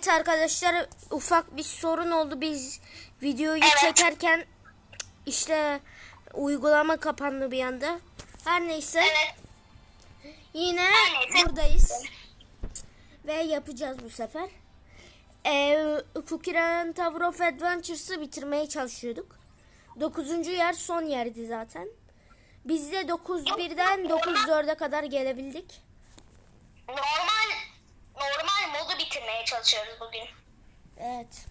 Evet arkadaşlar ufak bir sorun oldu. Biz videoyu Evet. çekerken işte uygulama kapandı bir anda. Her neyse Evet. yine neyse. buradayız. Ve yapacağız bu sefer. Ee, Run Tower of Adventures'ı bitirmeye çalışıyorduk. Dokuzuncu yer son yerdi zaten. Biz de 9.1'den 9.4'e kadar gelebildik. Normal bitirmeye çalışıyoruz bugün. Evet.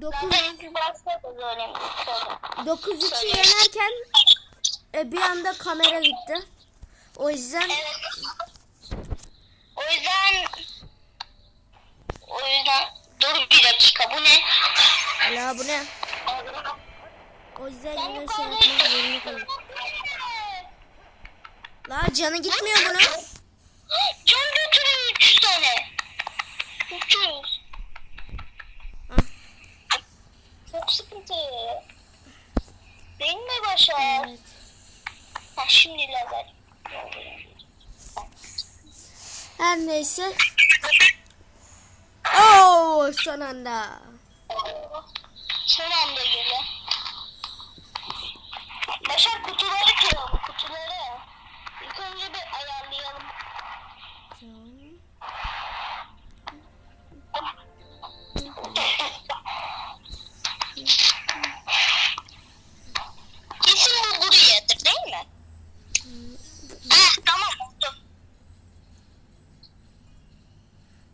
9 Zaten ilk başta da öyle mi? Sonra. 9-3'ü yenerken e, bir anda kamera gitti. O yüzden Evet. O yüzden o yüzden dur bir dakika bu ne? Ala bu ne? O yüzden yine şey yapmak zorunda kaldım. La canı gitmiyor bunun. Can götürüyor 300 tane. 300. Hah. Çok sıkıntı. Değil mi Başar? Evet. Ha, şimdi lazer. Her neyse. Oo son anda. Son anda girdi. Başar kutuları kıralım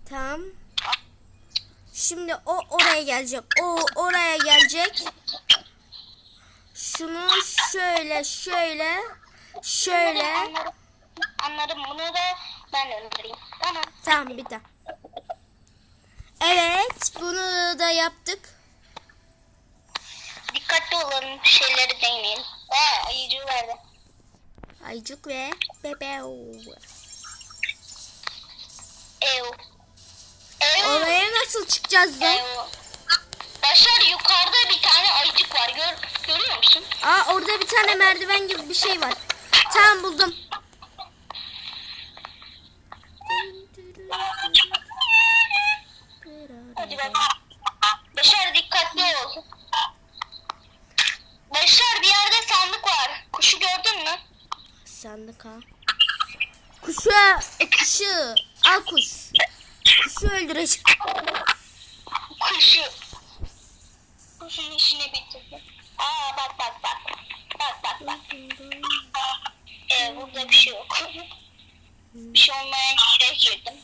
Tamam. Şimdi o oraya gelecek. O oraya gelecek. Şunu şöyle şöyle şöyle. Anladım. Anladım bunu da ben öldüreyim. Tamam. Tamam bir daha. Evet bunu da yaptık. Dikkatli olalım şeyleri değmeyelim. Aa ayıcı verdi. Aycık ve bebeo. Ev. Ev. Oraya nasıl çıkacağız lan? Ev. Başar yukarıda bir tane ayıcık var. Gör, görüyor musun? Aa orada bir tane merdiven gibi bir şey var. Tamam buldum. Hadi bak. Başar dikkatli ol. Başar bir yerde sandık var. Kuşu gördün mü? Sandık ha. Kuşu, e, kuşu. Al kuş. Kuşu öldüreceğim. Kuşu. Kuşun işini bitirdi. Aa bak bak bak. Bak bak bak. Ee, burada bir şey yok. bir şey olmayan yere girdim.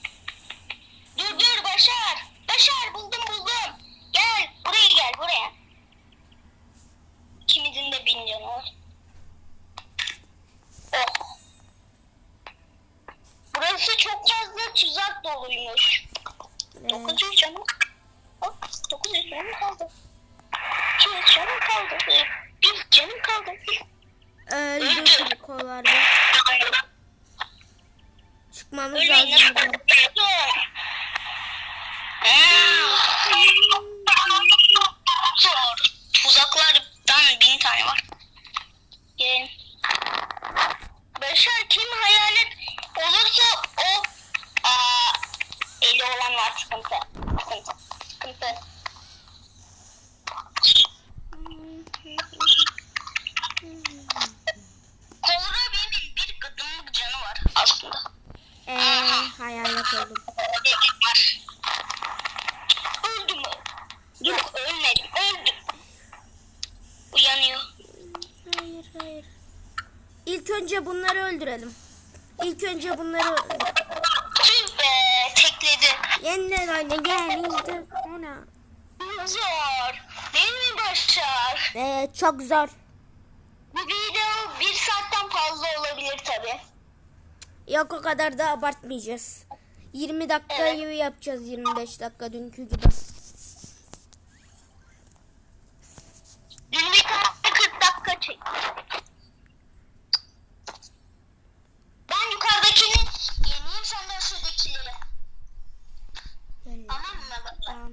Dur dur Başar. Başar buldum buldum. Gel buraya gel buraya. İkimizin de bin canı var. Oh. Burası çok fazla tuzak doluymuş. Evet. 900 canım. Hop 900 canım kaldı. 200 canım kaldı. Bir canım kaldı. Öldürdüm kollarda. Çıkmamız Öyle lazım. nasıl buradan. Zor. Tuzaklardan bin tane var. Gelin. Başar kim hayalet olursa eli olan var sıkıntı. Sıkıntı. Sıkıntı. Kobra benim bir gıdımlık canı var aslında. Ee, hayalet oldum. Öldü mü? Yok ölmedim. Öldüm. Uyanıyor. Hayır hayır. İlk önce bunları öldürelim. İlk önce bunları öldür. Yeniden oyna geldi. Ana. Zor. Değil mi Başar? Evet çok zor. Bu video bir saatten fazla olabilir tabi. Yok o kadar da abartmayacağız. 20 dakika Evet. gibi yapacağız 25 dakika dünkü gibi. Dün bir tane 40 dakika çektim. Ben yukarıdakini yeneyim sen de aşağıdakileri. Gel. Tamam mı? Tamam.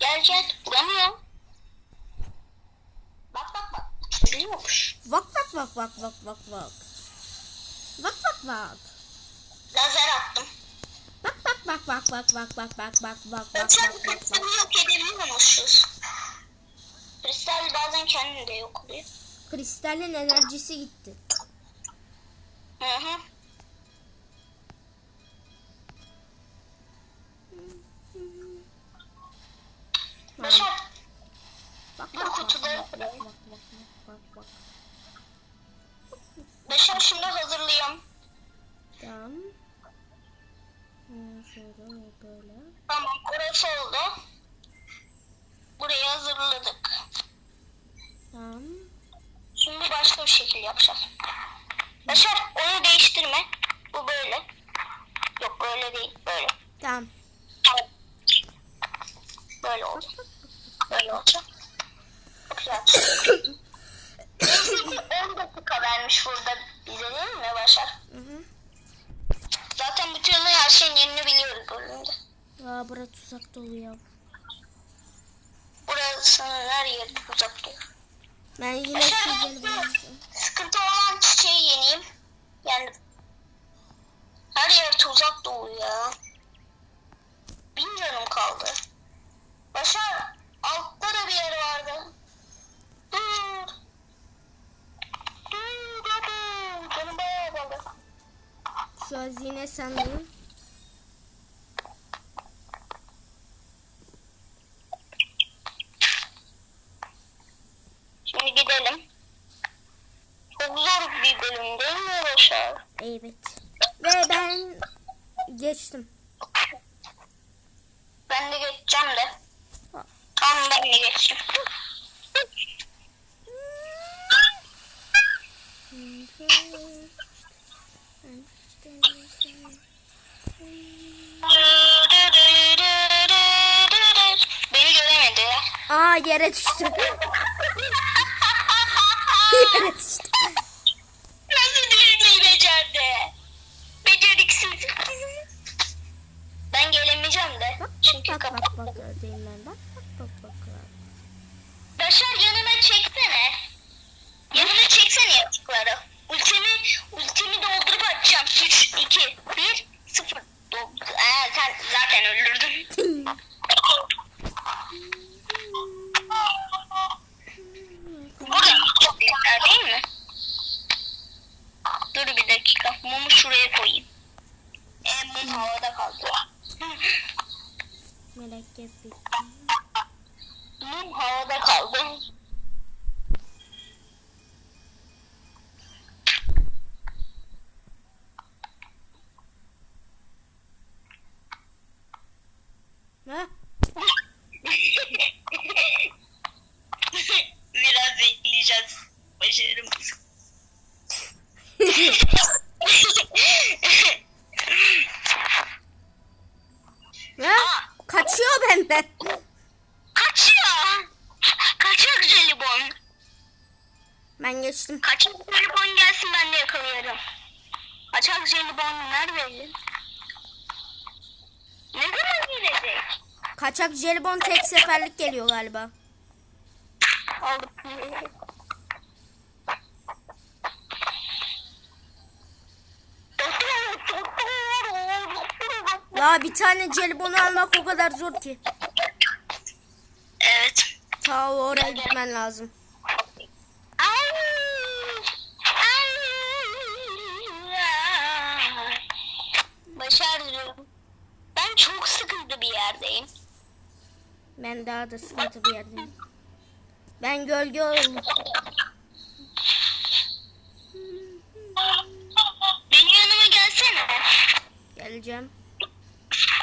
Gel gel. Vuramıyor. Bak bak bak. Biliyormuş. Bak bak bak bak bak bak bak. Lazer attım. Bak bak bak bak bak bak bak bak bak bak bak. kristali yok edebiliyormuşuz. Kristal bazen kendinde yok oluyor. Kristalin enerjisi gitti. Hı hı. Şöyle böyle. Tamam orası oldu. Burayı hazırladık. Tamam. Şimdi başka bir şekil yapacağız. Başar onu değiştirme. Bu böyle. Yok böyle değil. Böyle. Tamam. Böyle oldu. Böyle olacak. Çok güzel. 10 dakika vermiş burada bize değil mi Başar? Hı hı. Zaten bütün her şeyin yerini biliyoruz bölümde. Aa bura tuzak dolu ya. Burasının her yeri uzak değil. Ben yine sıkıntı olan çiçeği yeneyim. Yani her yer tuzak dolu ya. Bin canım kaldı. Başar altta da bir yer vardı. Dur. Dur dur dur. Canım bayağı kaldı. Hazine sandığı. Şimdi gidelim. Çok zor bir bölüm değil mi Başar? Evet. Ve ben geçtim. Ben de geçeceğim de. Tamam ben de geçeceğim. Beni göremediler. Aa yere düştüm. yere düştüm. Nasıl düşmeyi becerdi? Beceriksiz. Ben gelemeyeceğim de. Çünkü Bak kapat. bak bak ördeyim ben. Bak bak bak bak. bak. Başar yanına çeksene. Yanına çeksene yatıkları. Ultimi, ultimi doldurup atacağım. 3, 2, 1, 0. Doldur. Aa, sen zaten öldürdün. Burada çok yeter değil mi? Dur bir dakika. Mumu şuraya koyayım. E, mum havada kaldı. Melek yapayım. Mum havada kaldı. Ha? Biraz bekleyeceğiz. Başarımız. Ha? Kaçıyor benden. Kaçıyor. Kaçak jelibon. Ben geçtim. Kaçak jelibon gelsin ben de yakalıyorum. Kaçak jelibon nerede? Ne zaman gelecek? Kaçak jelibon tek seferlik geliyor galiba. Aldık. La bir tane jelibonu almak o kadar zor ki. Evet. Ta oraya gitmen lazım. Ay. Ay. Başardım. Ben çok sıkıntı bir yerdeyim. Ben daha da sıkıntı bir yerdeyim. Ben gölge oldum. Benim yanıma gelsene. Geleceğim.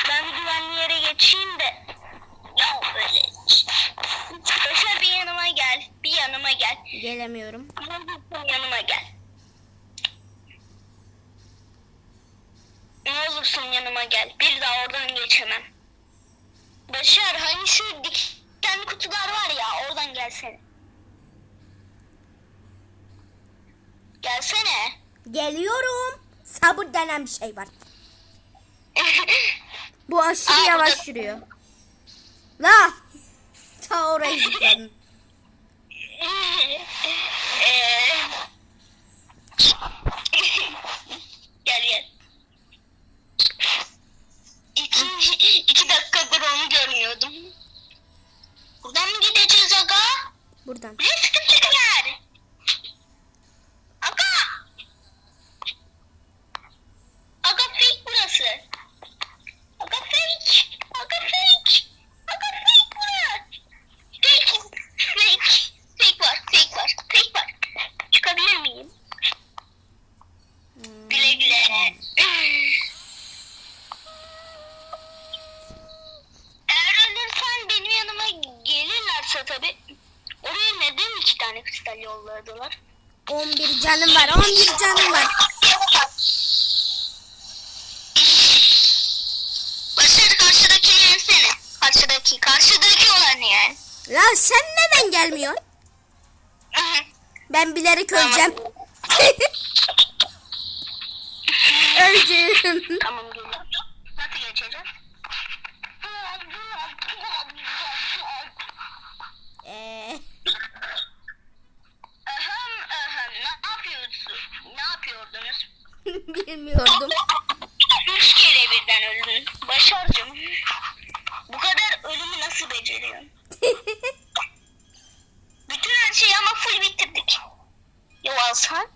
Ben bir güvenli yere geçeyim de. Ya böyle. Başar bir yanıma gel. Bir yanıma gel. Gelemiyorum. Bir yanıma gel. Ne olursun yanıma gel. Bir daha oradan geçemem. Başar hani şu diken kutular var ya oradan gelsene. Gelsene. Geliyorum. Sabır denen bir şey var. Bu aşırı Aa, yavaş burada- yürüyor. La. Ta oraya gittim. Eee, gel gel. え？Yolladılar? 11 canım var. 11 canım var. Başarı karşıdaki yensene. Karşıdaki, karşıdaki olan yani. Lan sen neden gelmiyorsun? Ben bilerek öleceğim. Öldüm. tamam geliyorum. Nasıl geçeceğiz? Ee, Ahem ahem ne yapıyorsun? Ne yapıyordunuz? bilmiyordum. Üç kere birden öldün. Başarcım. Bu kadar ölümü nasıl beceriyorsun? Bütün her şeyi ama full bitirdik. Ya alsan?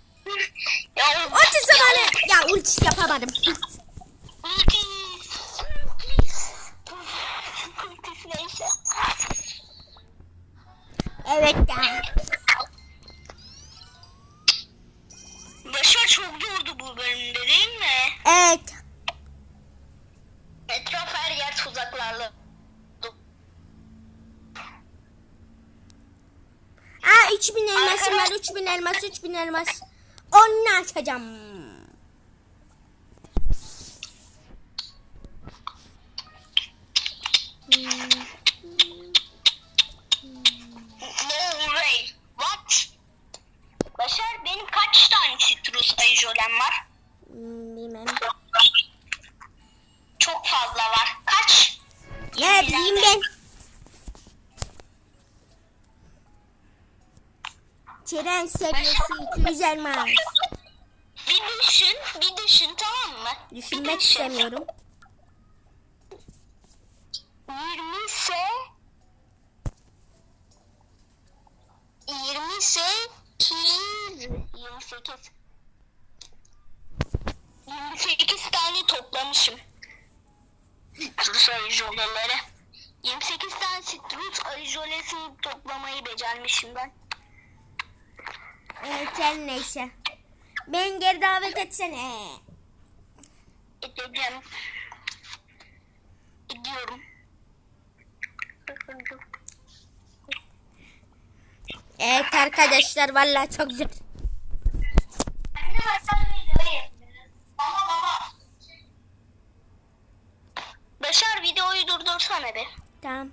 ya Ulti zamanı. Ya ulti yapamadım. Çok zordu bu bölümde değil mi? Evet. Etraf her yer tuzaklarla. Aa 3000 elmasım var. 3000 elmas. 3000 elmas. Onu açacağım. Tren seviyesi 200 elmas. Bir düşün, bir düşün tamam mı? Bir Düşünmek düşün. istemiyorum. 20 ise 20 ise 228 28 tane toplamışım. Citrus ayıjoleleri. 28 tane citrus ayıjolesini toplamayı becermişim ben. Her neyse. Ben geri davet etsene. Edeceğim. Ediyorum. Evet arkadaşlar vallahi çok güzel. Başar videoyu durdursana bir. Tamam.